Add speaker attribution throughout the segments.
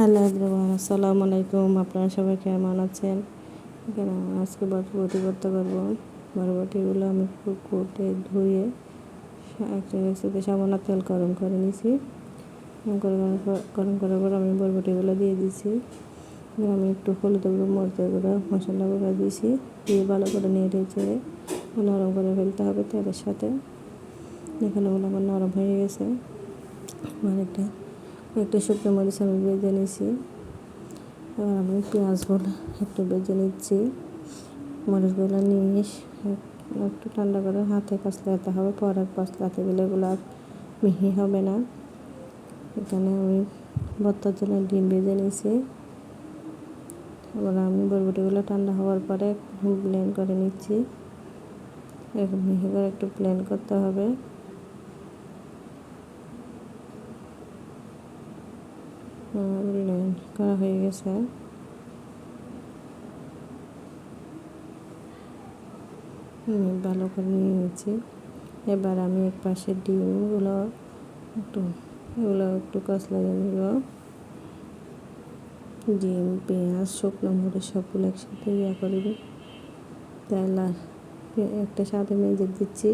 Speaker 1: Hello everyone, আসসালামু আলাইকুম। আপনারা সবাই কেমন আছেন? এখানে আজকে বরবটি ভর্তা করব। বরবটিগুলো আমি কুটে ধুয়ে একটা সাথে সামান্য তেল গরম করে নিয়েছি গরম করার পর আমি বরবটিগুলো দিয়ে দিয়েছি আমি একটু হলুদ গুঁড়ো মরিচের গুঁড়ো, মশলা গুঁড়ো দিয়েছি দিয়ে ভালো করে নিয়ে রেখে নরম করে ফেলতে হবে তেলের সাথে। এখানে ওগুলো আমার নরম হয়ে গেছে। আমার একটা একটা শুকনো মরিচ আমি ভেজে নিয়েছি। এবার আমি পেঁয়াজগুলো একটু ভেজে নিচ্ছি। মরিচগুলো নিয়ে একটু ঠান্ডা করে হাতে কষলাতে হবে, পরে কষলাতে গেলে এগুলো আর মিহি হবে না। এখানে আমি ভর্তার জন্য ডিম ভেজে নিয়েছি। এবার আমি বরবটিগুলো ঠান্ডা হওয়ার পরে ব্লেন্ড করে নিচ্ছি। মিহি করে একটু ব্লেন্ড করতে হবে। করা হয়ে গেছে। ভালো করে নিয়ে নিয়েছি। এবার আমি এক পাশে ডিমগুলো একটু, এগুলো একটু কষলা নিব ডিম, পেঁয়াজ, শুকনো মরিচ সবগুলো একসাথে ইয়া করব তেল একটা সাথে মেজে দিচ্ছি।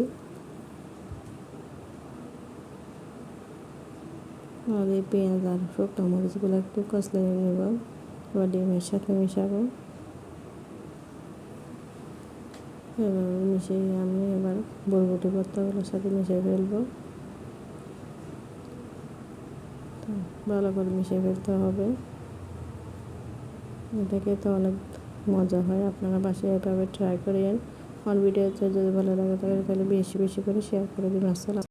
Speaker 1: আর পেঁয়াজ আর শুকনো মরিচগুলো একটু কষলে নেব এবার ডিমের সাথে মেশাবো এবার মিশিয়ে আমি এবার বরবটি ভর্তাগুলোর সাথে মিশিয়ে ফেলব ভালো করে মিশিয়ে ফেলতে হবে এটাকে তো অনেক মজা হয়, আপনারা বাসায় এভাবে ট্রাই করেন আমার ভিডিও যদি ভালো লাগে তাহলে বেশি বেশি করে শেয়ার করে দিন আসসালাম